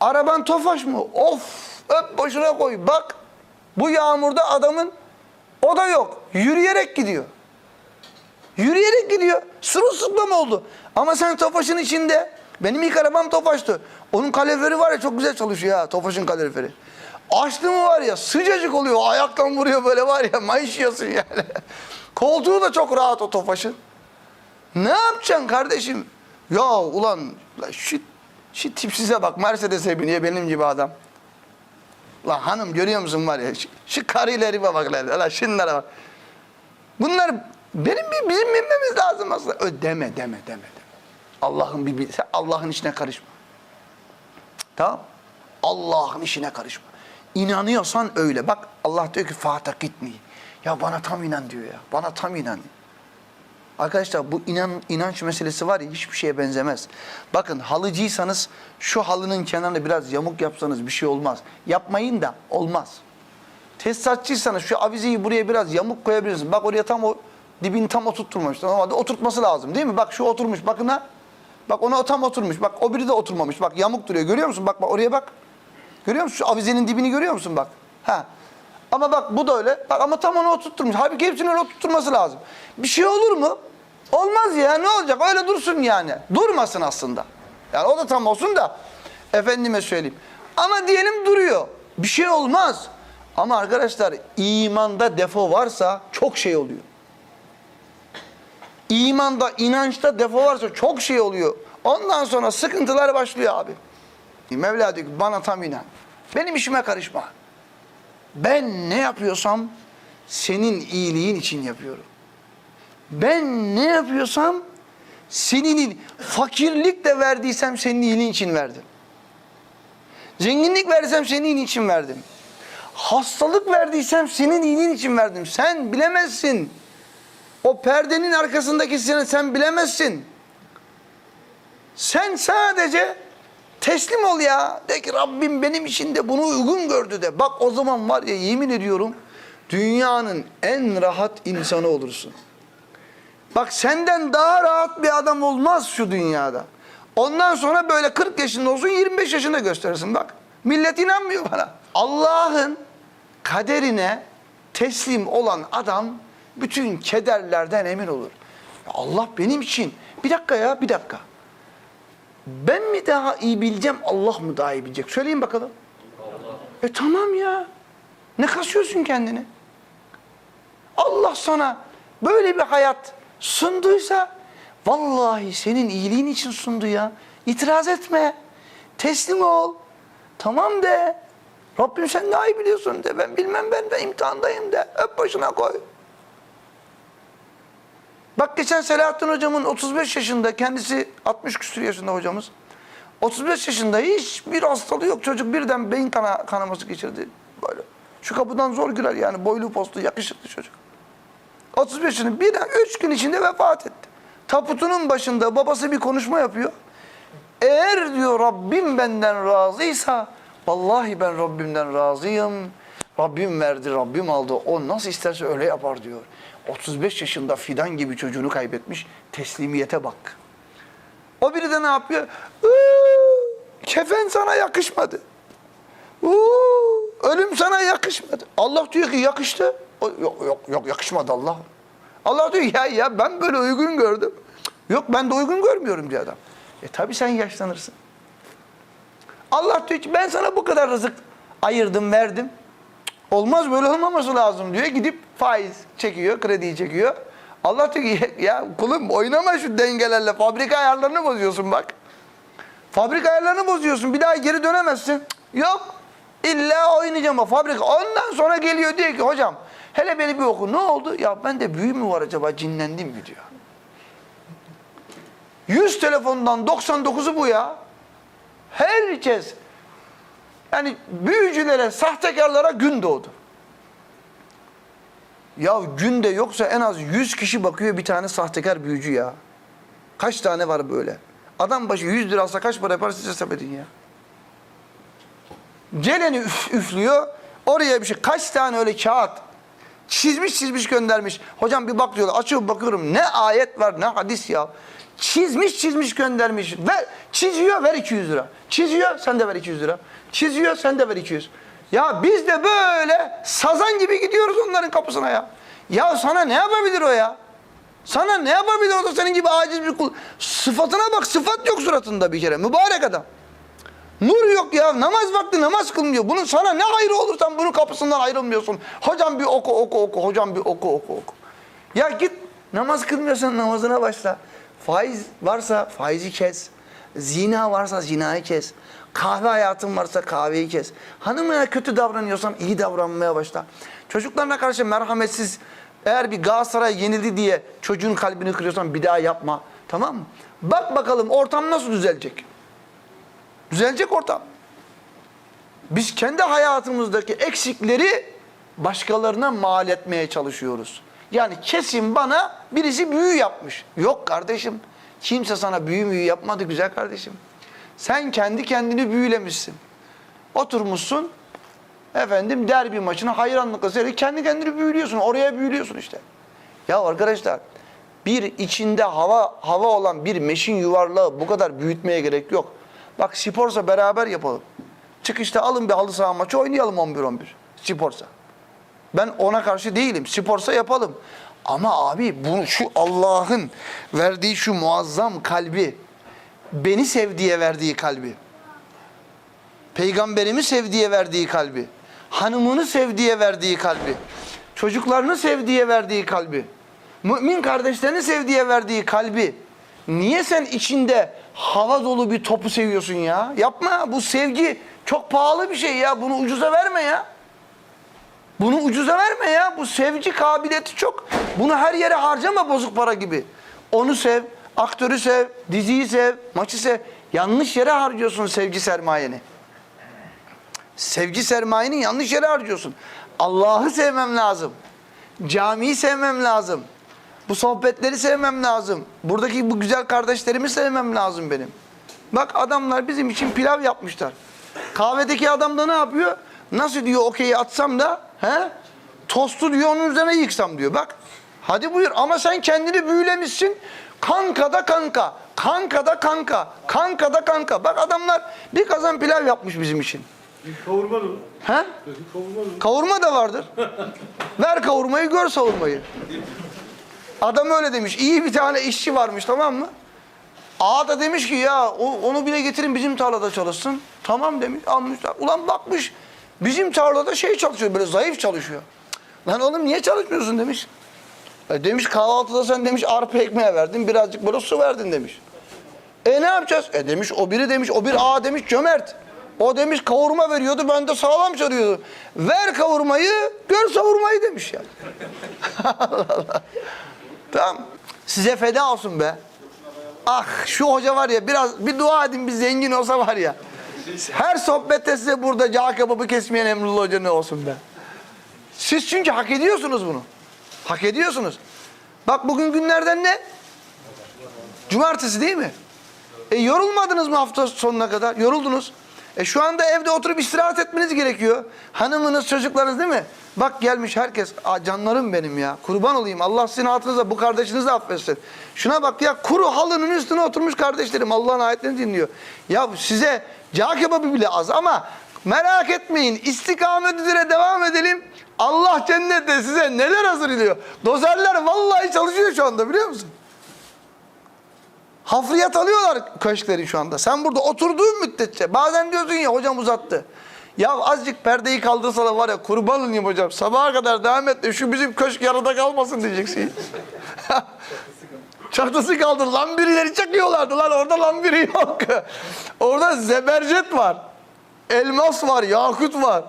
Araban tofaş mı? Of öp başına koy. Bak bu yağmurda adamın o da yok. Yürüyerek gidiyor. Yürüyerek gidiyor. Sırılsıklam oldu. Ama sen Tofaş'ın içinde. Benim ilk arabam Tofaş'tı. Onun kaloriferi var ya çok güzel çalışıyor ha Tofaş'ın kaloriferi. Açtı mı var ya sıcacık oluyor. Ayaktan vuruyor böyle var ya mayışıyorsun yani. Koltuğu da çok rahat o Tofaş'ın. Ne yapacaksın kardeşim? Ya ulan la şu, tipsize bak Mercedes'e biniyor benim gibi adam. La hanım görüyor musun var ya şu, şu karıyla herife bak la, la şunlara bak. Bunlar benim bir bizim bilmemiz lazım aslında. Ö, deme deme deme. Allah'ın bir bil- sen Allah'ın işine karışma. Tamam? Allah'ın işine karışma. İnanıyorsan öyle. Bak Allah diyor ki Fatih gitmeyin. Ya bana tam inan diyor ya. Bana tam inan. Arkadaşlar bu inan, inanç meselesi var ya hiçbir şeye benzemez. Bakın halıcıysanız şu halının kenarını biraz yamuk yapsanız bir şey olmaz. Yapmayın da olmaz. Tesisatçıysanız şu avizeyi buraya biraz yamuk koyabilirsiniz. Bak oraya tam o dibini tam oturtmamış. Normalde oturtması lazım değil mi? Bak şu oturmuş bakın ha. Bak ona o tam oturmuş. Bak o biri de oturmamış. Bak yamuk duruyor. Görüyor musun? Bak bak oraya bak. Görüyor musun? Şu avizenin dibini görüyor musun bak? Ha. Ama bak bu da öyle. Bak ama tam onu oturtturmuş. Halbuki hepsini öyle oturtturması lazım. Bir şey olur mu? Olmaz ya. Ne olacak? Öyle dursun yani. Durmasın aslında. Yani o da tam olsun da. Efendime söyleyeyim. Ama diyelim duruyor. Bir şey olmaz. Ama arkadaşlar imanda defo varsa çok şey oluyor. İmanda, inançta defo varsa çok şey oluyor. Ondan sonra sıkıntılar başlıyor abi. Mevla diyor ki bana tam inan. Benim işime karışma. Ben ne yapıyorsam senin iyiliğin için yapıyorum. Ben ne yapıyorsam senin iyiliğin- fakirlik de verdiysem senin iyiliğin için verdim. Zenginlik verdiysem senin iyiliğin için verdim. Hastalık verdiysem senin iyiliğin için verdim. Sen bilemezsin. O perdenin arkasındaki seni sen bilemezsin. Sen sadece teslim ol ya. De ki Rabbim benim için de bunu uygun gördü de. Bak o zaman var ya yemin ediyorum dünyanın en rahat insanı olursun. Bak senden daha rahat bir adam olmaz şu dünyada. Ondan sonra böyle 40 yaşında olsun 25 yaşında gösterirsin bak. Millet inanmıyor bana. Allah'ın kaderine teslim olan adam bütün kederlerden emin olur. Allah benim için. Bir dakika ya bir dakika. Ben mi daha iyi bileceğim Allah mı daha iyi bilecek? Söyleyin bakalım. E tamam ya. Ne kasıyorsun kendini? Allah sana böyle bir hayat sunduysa vallahi senin iyiliğin için sundu ya. İtiraz etme. Teslim ol. Tamam de. Rabbim sen daha iyi biliyorsun de. Ben bilmem ben de imtihandayım de. Öp başına koy. Bak geçen Selahattin hocamın 35 yaşında kendisi 60 küsur yaşında hocamız. 35 yaşında hiçbir hastalığı yok çocuk birden beyin kana, kanaması geçirdi. Böyle. Şu kapıdan zor girer yani boylu postlu yakışıklı çocuk. 35 yaşında birden 3 gün içinde vefat etti. Taputunun başında babası bir konuşma yapıyor. Eğer diyor Rabbim benden razıysa vallahi ben Rabbimden razıyım. Rabbim verdi, Rabbim aldı. O nasıl isterse öyle yapar diyor. 35 yaşında fidan gibi çocuğunu kaybetmiş. Teslimiyete bak. O biri de ne yapıyor? Iıı, kefen sana yakışmadı. Uuu, ölüm sana yakışmadı. Allah diyor ki yakıştı. O, yok, yok, yok yakışmadı Allah. Allah diyor ya ya ben böyle uygun gördüm. Yok ben de uygun görmüyorum diyor adam. E tabi sen yaşlanırsın. Allah diyor ki ben sana bu kadar rızık ayırdım verdim. Olmaz böyle olmaması lazım diyor. Gidip faiz çekiyor, krediyi çekiyor. Allah diyor ki ya kulum oynama şu dengelerle fabrika ayarlarını bozuyorsun bak. Fabrika ayarlarını bozuyorsun. Bir daha geri dönemezsin. Yok. İlla oynayacağım o fabrika. Ondan sonra geliyor diyor ki hocam hele beni bir oku. Ne oldu? Ya ben de büyü mü var acaba cinlendim mi diyor. 100 telefondan 99'u bu ya. Herkes yani büyücülere, sahtekarlara gün doğdu. Ya günde yoksa en az 100 kişi bakıyor bir tane sahtekar büyücü ya. Kaç tane var böyle? Adam başı 100 lira alsa kaç para yapar siz hesap edin ya. Geleni üf, üflüyor. Oraya bir şey kaç tane öyle kağıt çizmiş çizmiş göndermiş. Hocam bir bak diyorlar. Açıyorum bakıyorum ne ayet var ne hadis ya. Çizmiş çizmiş göndermiş. Ver, çiziyor ver 200 lira. Çiziyor sen de ver 200 lira. Çiziyor sen de ver 200. Ya biz de böyle sazan gibi gidiyoruz onların kapısına ya. Ya sana ne yapabilir o ya? Sana ne yapabilir o da senin gibi aciz bir kul? Sıfatına bak sıfat yok suratında bir kere mübarek adam. Nur yok ya namaz vakti namaz kılmıyor. Bunun sana ne hayrı olursan bunun kapısından ayrılmıyorsun. Hocam bir oku oku oku hocam bir oku oku oku. Ya git namaz kılmıyorsan namazına başla. Faiz varsa faizi kes. Zina varsa zinayı kes. Kahve hayatın varsa kahveyi kes. Hanımına kötü davranıyorsan iyi davranmaya başla. Çocuklarına karşı merhametsiz eğer bir Galatasaray yenildi diye çocuğun kalbini kırıyorsan bir daha yapma. Tamam mı? Bak bakalım ortam nasıl düzelecek. Düzelecek ortam. Biz kendi hayatımızdaki eksikleri başkalarına mal etmeye çalışıyoruz. Yani kesin bana birisi büyü yapmış. Yok kardeşim. Kimse sana büyü müyü yapmadı güzel kardeşim. Sen kendi kendini büyülemişsin. Oturmuşsun. Efendim derbi maçına hayranlıkla seyredip kendi kendini büyülüyorsun. Oraya büyülüyorsun işte. Ya arkadaşlar bir içinde hava hava olan bir meşin yuvarlağı bu kadar büyütmeye gerek yok. Bak sporsa beraber yapalım. Çıkışta alın bir halı saha maçı oynayalım 11-11. Sporsa. Ben ona karşı değilim. Sporsa yapalım. Ama abi bunu şu Allah'ın verdiği şu muazzam kalbi, beni sevdiye verdiği kalbi, peygamberimi sevdiye verdiği kalbi, hanımını sevdiye verdiği kalbi, çocuklarını sevdiye verdiği kalbi, mümin kardeşlerini sevdiye verdiği kalbi, niye sen içinde hava dolu bir topu seviyorsun ya? Yapma bu sevgi çok pahalı bir şey ya bunu ucuza verme ya. Bunu ucuza verme ya. Bu sevgi kabiliyeti çok. Bunu her yere harcama bozuk para gibi. Onu sev, aktörü sev, diziyi sev, maçı sev. Yanlış yere harcıyorsun sevgi sermayeni. Sevgi sermayeni yanlış yere harcıyorsun. Allah'ı sevmem lazım. Camiyi sevmem lazım. Bu sohbetleri sevmem lazım. Buradaki bu güzel kardeşlerimi sevmem lazım benim. Bak adamlar bizim için pilav yapmışlar. Kahvedeki adam da ne yapıyor? Nasıl diyor okeyi atsam da he? Tostu diyor onun üzerine yıksam diyor. Bak hadi buyur ama sen kendini büyülemişsin. Kanka da kanka. Kanka da kanka. Kanka da kanka. Bak adamlar bir kazan pilav yapmış bizim için. Kavurma da? He? Kavurma da? Kavurma da vardır. Ver kavurmayı gör savurmayı. Adam öyle demiş. İyi bir tane işçi varmış tamam mı? Ağa da demiş ki ya onu bile getirin bizim tarlada çalışsın. Tamam demiş almışlar. Ulan bakmış bizim tarlada şey çalışıyor böyle zayıf çalışıyor. Lan oğlum niye çalışmıyorsun demiş. E demiş kahvaltıda sen demiş arpa ekmeğe verdin birazcık böyle su verdin demiş. E ne yapacağız? E demiş o biri demiş o bir ağa demiş cömert. O demiş kavurma veriyordu ben de sağlam çalıyordu. Ver kavurmayı gör savurmayı demiş ya. Allah Allah. Tamam. Size feda olsun be. Ah şu hoca var ya biraz bir dua edin bir zengin olsa var ya. Her sohbette size burada cağ kebabı kesmeyen Emrullah Hoca ne olsun be. Siz çünkü hak ediyorsunuz bunu. Hak ediyorsunuz. Bak bugün günlerden ne? Cumartesi değil mi? E yorulmadınız mı hafta sonuna kadar? Yoruldunuz. E şu anda evde oturup istirahat etmeniz gerekiyor. Hanımınız, çocuklarınız değil mi? Bak gelmiş herkes. Canlarım benim ya. Kurban olayım. Allah sizin altınıza bu kardeşinizi affetsin. Şuna bak ya kuru halının üstüne oturmuş kardeşlerim. Allah'ın ayetlerini dinliyor. Ya size cağ kebabı bile az ama merak etmeyin. İstikamet üzere devam edelim. Allah cennette size neler hazırlıyor. Dozerler vallahi çalışıyor şu anda biliyor musun? Hafriyat alıyorlar köşkleri şu anda. Sen burada oturduğun müddetçe bazen diyorsun ya hocam uzattı. Ya azıcık perdeyi kaldırsalar var ya kurban olayım hocam. Sabaha kadar devam et de şu bizim köşk yarıda kalmasın diyeceksin. Çatısı kaldır. Lambirileri çakıyorlardı lan. Orada lambiri yok. Orada zebercet var. Elmas var. Yakut var.